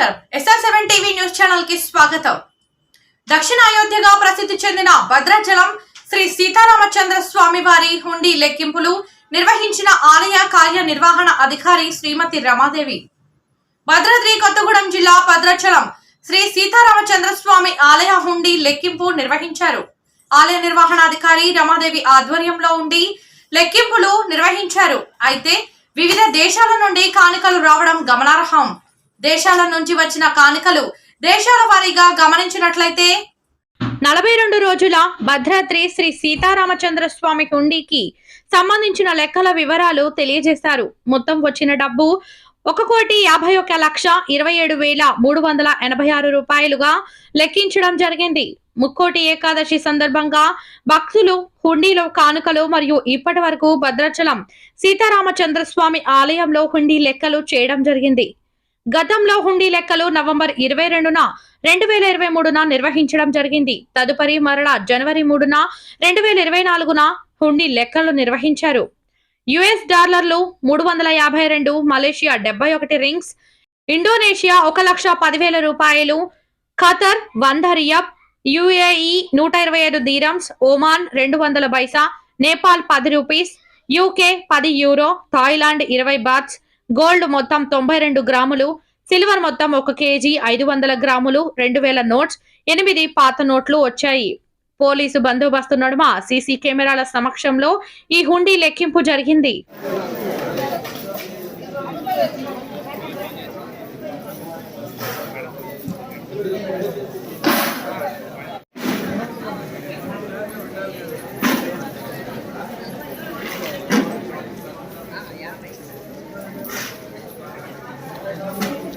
నమస్కారం. SR seven TV news ఛానల్కి స్వాగతం. దక్షిణ అయోధ్యగా ప్రసిద్ధి చెందిన భద్రాచలం శ్రీ సీతారామచంద్ర స్వామి వారి హుండీ లెక్కింపులు నిర్వహించిన ఆలయ కార్యనిర్వహణ అధికారి శ్రీమతి రమాదేవి. భద్రాద్రి కొత్తగూడెం జిల్లా భద్రాచలం శ్రీ సీతారామచంద్ర స్వామి ఆలయ హుండీ లెక్కింపు నిర్వహించారు. ఆలయ నిర్వహణాధికారి రమాదేవి ఆధ్వర్యంలో ఉండి లెక్కింపులు నిర్వహించారు. అయితే వివిధ దేశాల నుండి కానుకలు రావడం గమనార్హం. దేశాల నుంచి వచ్చిన కానుకలు దేశాల వారీగా గమనించినట్లయితే నలభై రెండు రోజుల భద్రాద్రి శ్రీ సీతారామచంద్ర స్వామి హుండీకి సంబంధించిన లెక్కల వివరాలు తెలియజేశారు. మొత్తం వచ్చిన డబ్బు ఒక కోటి యాభై ఒక్క లక్ష ఇరవై ఏడు వేల మూడు వందల ఎనభై ఆరు రూపాయలుగా లెక్కించడం జరిగింది. ముక్కోటి ఏకాదశి సందర్భంగా భక్తులు హుండీలో కానుకలు మరియు ఇప్పటి వరకు భద్రాచలం సీతారామచంద్ర స్వామి ఆలయంలో హుండీ లెక్కలు చేయడం జరిగింది. గతంలో హుండీ లెక్కలు నవంబర్ ఇరవై రెండున రెండు వేల ఇరవై మూడున నిర్వహించడం జరిగింది. తదుపరి మరలా జనవరి మూడున రెండు వేల ఇరవై నాలుగున హుండీ లెక్కలు నిర్వహించారు. యుఎస్ డాలర్లు మూడు వందల యాభై రెండు మలేషియా డెబ్బై ఒకటి రింగ్స్ ఇండోనేషియా ఒక లక్ష పదివేల రూపాయలు ఖతర్ వంద రియబ్ యుఏఈ నూట ఇరవై ఐదు దీరమ్స్ ఒమాన్ రెండు వందల బైసా నేపాల్ పది రూపీస్ యూకే పది యూరో థాయిలాండ్ ఇరవై బాట్స్ గోల్డ్ మొత్తం తొంభై రెండు గ్రాములు సిల్వర్ మొత్తం ఒక కేజీ ఐదు వందల గ్రాములు రెండు వేల నోట్స్ ఎనిమిది పాత నోట్లు వచ్చాయి. పోలీసు బందోబస్తు నడుమ సీసీ కెమెరాల సమక్షంలో ఈ హుండీ లెక్కింపు జరిగింది. 何?